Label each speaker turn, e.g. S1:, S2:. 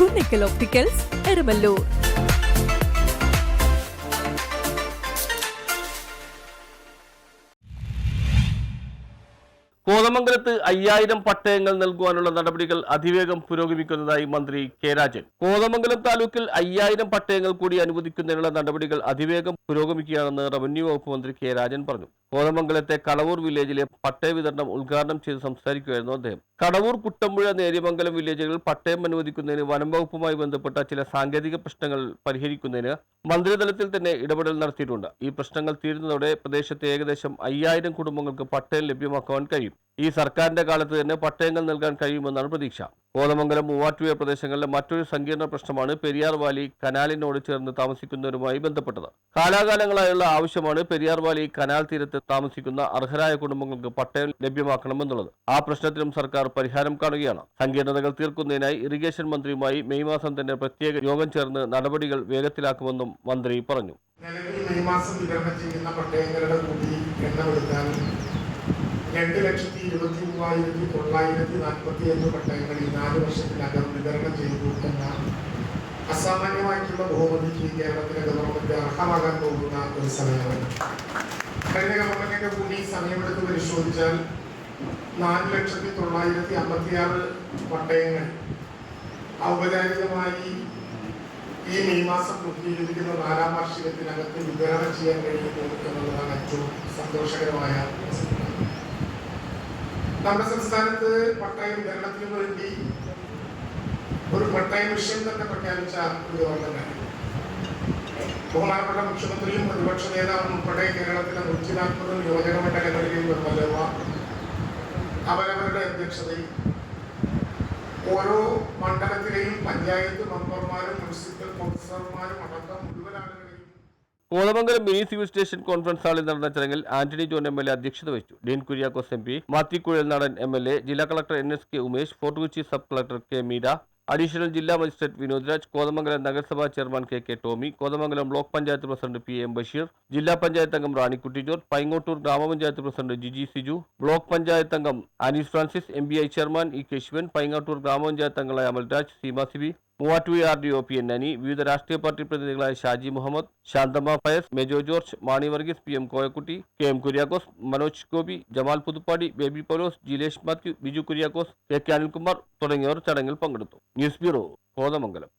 S1: Kunnickal opticals Erumalloor
S2: കോതമംഗലത്ത് അയ്യായിരം പട്ടയങ്ങൾ നൽകുവാനുള്ള നടപടികൾ അതിവേഗം പുരോഗമിക്കുന്നതായി മന്ത്രി കെ രാജൻ. കോതമംഗലം താലൂക്കിൽ അയ്യായിരം പട്ടയങ്ങൾ കൂടി അനുവദിക്കുന്നതിനുള്ള നടപടികൾ അതിവേഗം പുരോഗമിക്കുകയാണെന്ന് റവന്യൂ വകുപ്പ് മന്ത്രി കെ രാജൻ പറഞ്ഞു. കോതമംഗലത്തെ കടവൂർ വില്ലേജിലെ പട്ടയ വിതരണം ഉദ്ഘാടനം ചെയ്ത് സംസാരിക്കുകയായിരുന്നു അദ്ദേഹം. കടവൂർ കുട്ടമ്പുഴ നേര്യമംഗലം വില്ലേജുകളിൽ പട്ടയം അനുവദിക്കുന്നതിന് വനംവകുപ്പുമായി ബന്ധപ്പെട്ട ചില സാങ്കേതിക പ്രശ്നങ്ങൾ പരിഹരിക്കുന്നതിന് മന്ത്രിതലത്തിൽ തന്നെ ഇടപെടൽ നടത്തിയിട്ടുണ്ട്. ഈ പ്രശ്നങ്ങൾ തീരുന്നതോടെ പ്രദേശത്തെ ഏകദേശം അയ്യായിരം കുടുംബങ്ങൾക്ക് പട്ടയം ലഭ്യമാക്കുവാൻ കഴിയും. ഈ സർക്കാരിന്റെ കാലത്ത് തന്നെ പട്ടയങ്ങൾ നൽകാൻ കഴിയുമെന്നാണ് പ്രതീക്ഷ. കോതമംഗലം മൂവാറ്റുപുഴ പ്രദേശങ്ങളിലെ മറ്റൊരു സങ്കീർണ പ്രശ്നമാണ് പെരിയാർ വാലി കനാലിനോട് ചേർന്ന് താമസിക്കുന്നവരുമായി ബന്ധപ്പെട്ടത്. കാലാകാലങ്ങളായുള്ള ആവശ്യമാണ് പെരിയാർ വാലി കനാൽ തീരത്ത് താമസിക്കുന്ന അർഹരായ കുടുംബങ്ങൾക്ക് പട്ടയം ലഭ്യമാക്കണമെന്നുള്ളത്. ആ പ്രശ്നത്തിനും സർക്കാർ പരിഹാരം കാണുകയാണ്. സങ്കീർണതകൾ തീർക്കുന്നതിനായി ഇറിഗേഷൻ മന്ത്രിയുമായി മെയ് മാസം തന്നെ പ്രത്യേക യോഗം ചേർന്ന് നടപടികൾ വേഗത്തിലാക്കുമെന്നും മന്ത്രി പറഞ്ഞു.
S3: മെയ് മാസം വിതരണം ചെയ്യുന്ന പട്ടയങ്ങളുടെ കൂടി എണ്ണമെടുത്താൽ രണ്ട് ലക്ഷത്തി ഇരുപത്തി മൂവായിരത്തി തൊള്ളായിരത്തി നാൽപ്പത്തി അഞ്ച് പട്ടയങ്ങൾ ഈ നാല് വർഷത്തിനകം വിതരണം ചെയ്തു എന്ന അസാമാന്യമായിട്ടുള്ള ബഹുമതിക്ക് കേരളത്തിലെ ഗവൺമെന്റ് അർഹമാകാൻ പോകുന്ന ഒരു സമയമാണ് കഴിഞ്ഞ ഗവൺമെന്റിന്റെ കൂടി സമയമെടുത്ത് പരിശോധിച്ചാൽ നാല് ലക്ഷത്തി തൊള്ളായിരത്തി അമ്പത്തിയാറ് പട്ടയങ്ങൾ ഔപചാരികമായി ഈ മെയ് മാസം പൂർത്തീകരിക്കുന്ന നാലാം വാർഷികത്തിനകത്ത് വിതരണം ചെയ്യാൻ കഴിയുന്നു എന്നുള്ളതാണ് ഏറ്റവും സന്തോഷകരമായ വസ്തുത. നമ്മുടെ സംസ്ഥാനത്ത് പട്ടയ വിതരണത്തിന് വേണ്ടി ഒരു പട്ടയ മിഷൻ തന്നെ പ്രഖ്യാപിച്ച ഒരു ബഹുമാനപ്പെട്ട മുഖ്യമന്ത്രിയും പ്രതിപക്ഷ നേതാവും ഉൾപ്പെടെ കേരളത്തിലെ നൂറ്റി നാൽപ്പത് നിയോജക മണ്ഡലങ്ങളിലെയും നിർമ്മലവ അവരവരുടെ അധ്യക്ഷതയിൽ ഓരോ മണ്ഡലത്തിലെയും പഞ്ചായത്ത് മെമ്പർമാരും മുനിസിപ്പൽ കൗൺസിലർമാരും അടക്കം മുഴുവൻ
S2: Kothamangalam mini civil station conference ഹാളിൽ നടന്ന ചടങ്ങിൽ Antony John M L A അധ്യക്ഷത വഹിച്ചു. ഡീൻ കുര്യാക്കോസ് എം പി മാത്തിക്കുഴൽ കുഴൽനാടൻ എം എൽ എ ജില്ലാ collector N S K Umesh fort Kochi sub collector K Meera additional ജില്ലാ മജിസ്ട്രേറ്റ് വിനോദ് രാജ് കോതമംഗലം നഗരസഭാ chairman K K Tomy Kothamangalam block panchayat president P M Basheer ജില്ലാ പഞ്ചായത്ത് അംഗം റാണിക്കുട്ടി ജോർജ് പൈങ്ങോട്ടൂർ ഗ്രാമപഞ്ചായത്ത് president Jiji Siju block panchayat അംഗം Anees Francis M B I chairman E K Sivan Paingottoor ഗ്രാമപഞ്ചായത്ത് അംഗങ്ങളായ Amalraj Seema Sibi Muvattupuzha R D O P N Ani വിവിധ രാഷ്ട്രീയ party പ്രതിനിധികളായ Shaji Muhammad Shanthamma Fayas Mejo George Mani Varghese P M Koyakutty K M Kuriakose Manoj Gopi Jamal Puthuppady Baby Paulose Jilesh Mathew Biju Kuriakose K K Anilkumar തുടങ്ങിയവർ ചടങ്ങിൽ പങ്കെടുത്തു. News bureau Kothamangalam.